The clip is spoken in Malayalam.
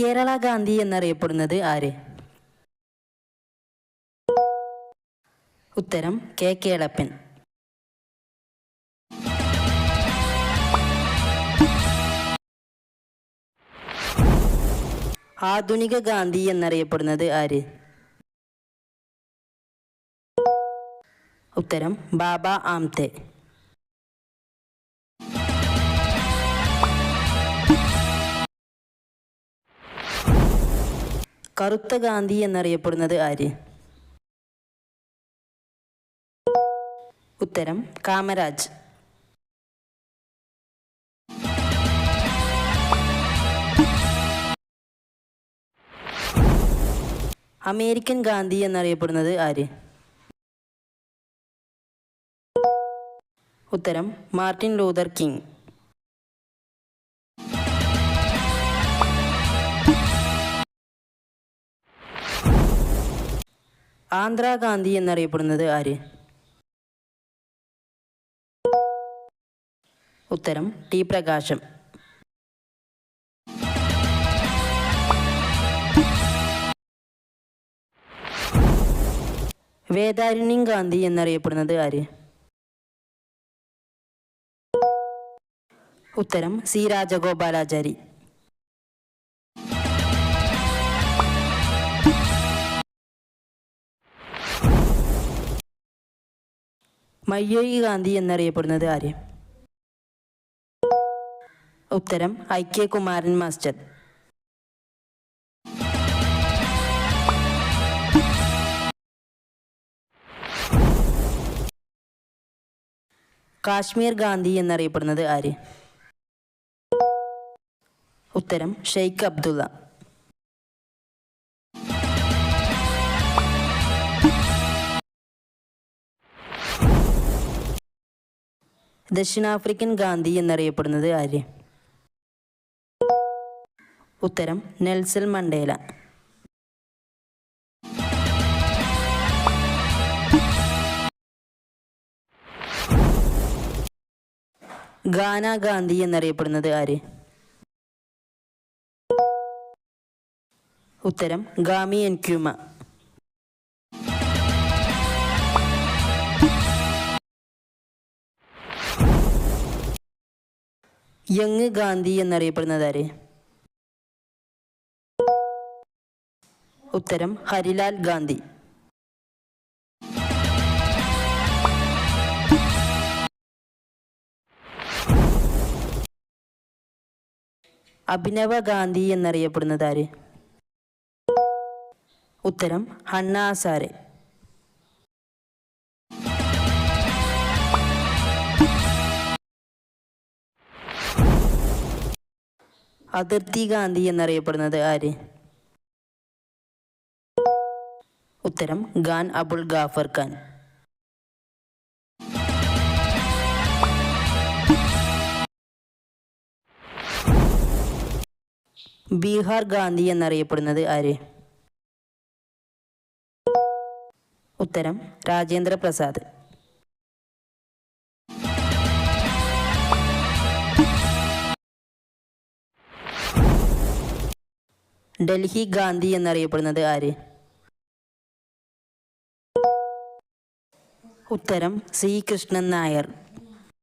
കേരള ഗാന്ധി എന്നറിയപ്പെടുന്നത് ആര്? ഉത്തരം കെ കേളപ്പൻ. ആധുനിക ഗാന്ധി എന്നറിയപ്പെടുന്നത് ആര്? ഉത്തരം ബാബ ആംതെ. കറുത്ത ഗാന്ധി എന്നറിയപ്പെടുന്നത് ആര്? ഉത്തരം കാമരാജ്. അമേരിക്കൻ ഗാന്ധി എന്നറിയപ്പെടുന്നത് ആര്? ഉത്തരം Martin Luther King. Andhra Gandhi എന്നറിയപ്പെടുന്നത് ആര്? ഉത്തരം ടി പ്രകാശം. വേദാരണ്യം ഗാന്ധി എന്നറിയപ്പെടുന്നത് ആര്? ഉത്തരം സി രാജഗോപാലാചാരി. മയ്യോയി ഗാന്ധി എന്നറിയപ്പെടുന്നത് ആര്? ഉത്തരം I K Kumaran master. Kashmir Gandhi എന്നറിയപ്പെടുന്നത് ആര്? ഉത്തരം ഷെയ്ഖ് അബ്ദുള്ള. ദക്ഷിണാഫ്രിക്കൻ ഗാന്ധി എന്നറിയപ്പെടുന്നത് ആര്? ഉത്തരം നെൽസൽ മണ്ടേല. ഗാന ഗാന്ധി എന്നറിയപ്പെടുന്നത് ആര്? ഉത്തരം ഗാമി എൻക്യൂമ. യങ് ഗാന്ധി എന്നറിയപ്പെടുന്നത് ആര് ഉത്തരം ഹരിലാൽ ഗാന്ധി. അഭിനവ ഗാന്ധി എന്നറിയപ്പെടുന്നത് ആര് ഉത്തരം ഹണ്ണ അതിർത്തി ഗാന്ധി എന്നറിയപ്പെടുന്നത് ആര്? ഉത്തരം ഖാൻ അബുൾ ഗാഫർ ഖാൻ. ബീഹാർ ഗാന്ധി എന്നറിയപ്പെടുന്നത് ആര്? ഉത്തരം രാജേന്ദ്ര പ്രസാദ്. ഡൽഹി ഗാന്ധി എന്നറിയപ്പെടുന്നത് ആര്? ഉത്തരം സി. കൃഷ്ണൻ നായർ.